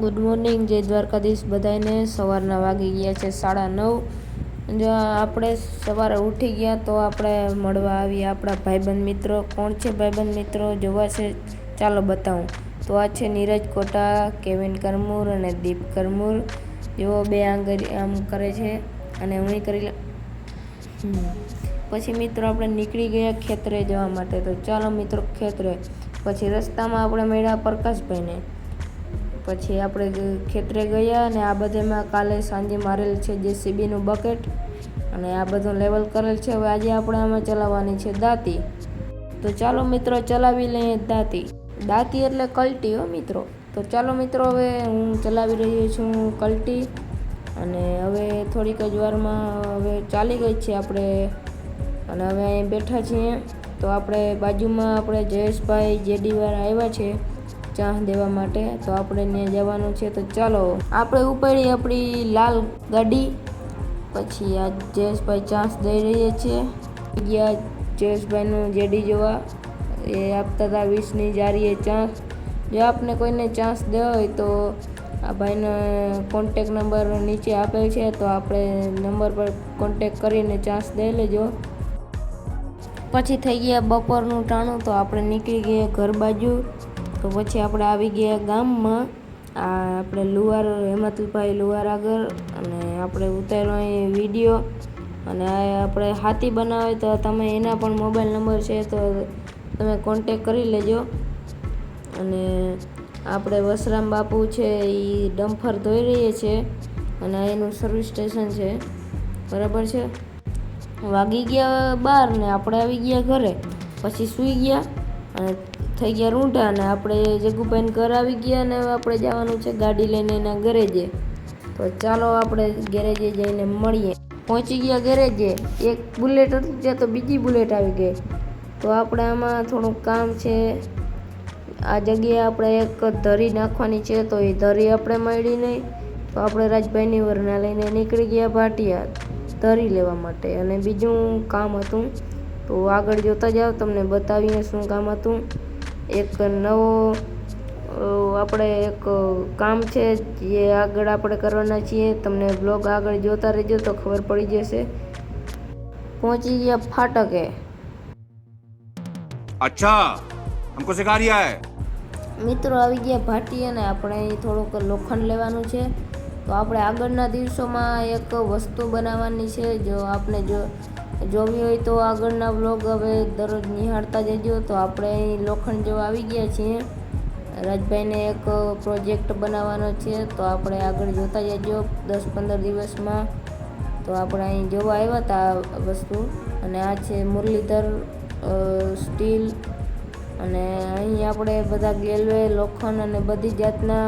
Good morning જય દ્વારકાધીશ. બધાને સવારના વાગી ગયા છે સાડા નવ. જો આપણે સવારે ઉઠી ગયા તો આપણે મળવા આવીએ આપણા ભાઈબંધ મિત્રો. કોણ છે ભાઈબંધ મિત્રો? જોવા છે. ચાલો બતાવું. તો આ છે નીરજ કોટા, કેવિન કરમૂર અને દીપ કરમૂર. જેઓ બે આંગળી આમ કરે છે અને હું કરી પછી મિત્રો આપણે નીકળી ગયા ખેતરે જવા માટે. તો ચાલો મિત્રો ખેતરે. પછી રસ્તામાં આપણે મળ્યા પ્રકાશભાઈને. પછી આપણે ખેતરે ગયા અને આ બધામાં કાલે સાંજે મારેલ છે જેસીબીનું બકેટ અને આ બધું લેવલ કરેલ છે. હવે આજે આપણે આમાં ચલાવવાની છે દાંતી. તો ચાલો મિત્રો ચલાવી લઈએ દાંતી. દાંતી એટલે કલટી હો મિત્રો. તો ચાલો મિત્રો હવે હું ચલાવી રહ્યો છું કલટી અને હવે થોડીક જ વારમાં હવે ચાલી ગઈ છે આપણે. અને હવે અહીં બેઠા છીએ. તો આપણે બાજુમાં આપણે જયેશભાઈ જેડીવાળા આવ્યા છે. ચા દેવા માટે. તો આપણે ત્યાં જવાનું છે. તો ચાલો, આપણે ઉપાડી આપણી લાલ ગાડી. પછી આ જયેશભાઈ ચાન્સ દઈ રહ્યા છે. ગયા જયેશભાઈનું જેડી જોવા. એ આપતા હતા વીસની જારીએ ચાન્સ જો આપને કોઈને ચાન્સ દેવો હોય તો આ ભાઈનો કોન્ટેક નંબર નીચે આપેલ છે. તો આપણે નંબર પર કોન્ટેક કરીને ચાન્સ દઈ લેજો. પછી થઈ ગયા બપોરનું ટાણું. તો આપણે નીકળી ગયા ઘર બાજુ. તો પછી આપણે આવી ગયા ગામમાં. આ આપણે લુવાર હેમંતભાઈ લુવાર આગળ અને આપણે ઉતાર્યો અહીં વીડિયો. અને આપણે હાથી બનાવે તો તમે એના પણ મોબાઈલ નંબર છે તો તમે કોન્ટેક કરી લેજો. અને આપણે વસરામ બાપુ છે એ ડમ્ફર ધોઈ રહીએ છે અને એનું સર્વિસ સ્ટેશન છે. બરાબર છે? વાગી ગયા બાર ને આપણે આવી ગયા ઘરે. પછી સૂઈ ગયા અને થઈ ગયા રૂંઢા અને આપણે જગુભાઈને ઘર આવી ગયા અને આપણે જવાનું છે ગાડી લઈને એના ગેરેજે. તો ચાલો આપણે ગેરેજે જઈને મળીએ. પહોંચી ગયા ગેરેજે. એક બુલેટ હતી ત્યાં તો બીજી બુલેટ આવી ગઈ. તો આપણે આમાં થોડુંક કામ છે. આ જગ્યાએ આપણે એક ધરી નાખવાની છે તો એ ધરી આપણે મળી નહીં. તો આપણે રાજભાઈની વરના લઈને નીકળી ગયા ભાટિયા ધરી લેવા માટે. અને બીજું કામ હતું. તો આગળ જોતા જાઓ, તમને બતાવીએ શું કામ હતું. એક નવો આપણે એક કામ છે જે આગળ આપણે કરવાના છીએ. તમને બ્લોગ આગળ જોતા રહેજો તો ખબર પડી જશે. પહોંચી ગયા ફાટકે. અચ્છા હમકો સિખા રહ્યા હે મિત્રો આવી ગયા ભાટી અને આપણે થોડુંક લોખંડ લેવાનું છે. તો આપણે આગળના દિવસોમાં એક વસ્તુ બનાવવાની છે. જો આપણે જો જોવી હોય તો આગળના વ્લોગ હવે દરરોજ નિહાળતા જજો. તો આપણે અહીં લોખંડ જેવા આવી ગયા છીએ. રાજભાઈને એક પ્રોજેક્ટ બનાવવાનો છે. તો આપણે આગળ જોતા જજો દસ પંદર દિવસમાં. તો આપણે અહીં જોવા આવ્યા હતા વસ્તુ. અને આ છે મુરલીધર સ્ટીલ. અને અહીં આપણે બધા ગેલવે, લોખંડ અને બધી જાતના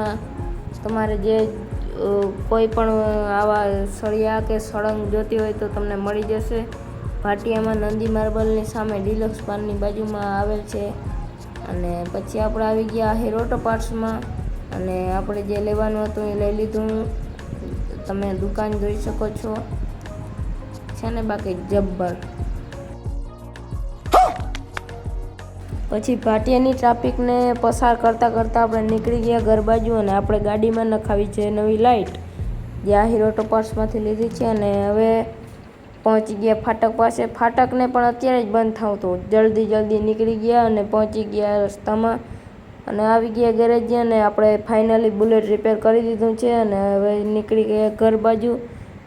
તમારે જે કોઈ પણ આવા સળિયા કે સળંગ જોતી હોય તો તમને મળી જશે. ભાટિયામાં નંદી માર્બલની સામે ડિલક્સ પાનની બાજુમાં આવેલ છે. અને પછી આપણે આવી ગયા હેરોટો પાર્ટ્સમાં. અને આપણે જે લેવાનું હતું એ લઈ લીધું. તમે દુકાન જોઈ શકો છો. છે ને બાકી જબ્બર. પછી ભાટિયાની ટ્રાફિકને પસાર કરતાં કરતાં આપણે નીકળી ગયા ઘર બાજુ અને આપણે ગાડીમાં નખાવી છે નવી લાઇટ જે આ હીરો ટોપર્સમાંથી લીધી છે અને હવે પહોંચી ગયા ફાટક પાસે. ફાટકને પણ અત્યારે જ બંધ થવું હતું જલ્દી જલ્દી નીકળી ગયા અને પહોંચી ગયા રસ્તામાં. અને આવી ગયા ગેરેજ અને આપણે ફાઇનલી બુલેટ રિપેર કરી દીધું છે અને હવે નીકળી ગયા ઘર બાજુ.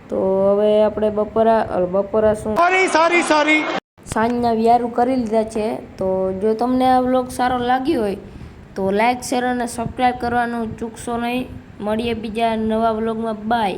તો હવે આપણે બપોરા બપોરા શું? Sorry sorry sorry. સાંજના વ્યારું કરી લીધા છે, તો જો તમને આ વ્લોગ સારો લાગ્યો હોય, તો લાઇક શેર અને સબસ્ક્રાઈબ કરવાનું ચૂકશો નહીં. મળીએ બીજા નવા વ્લોગમાં. બાય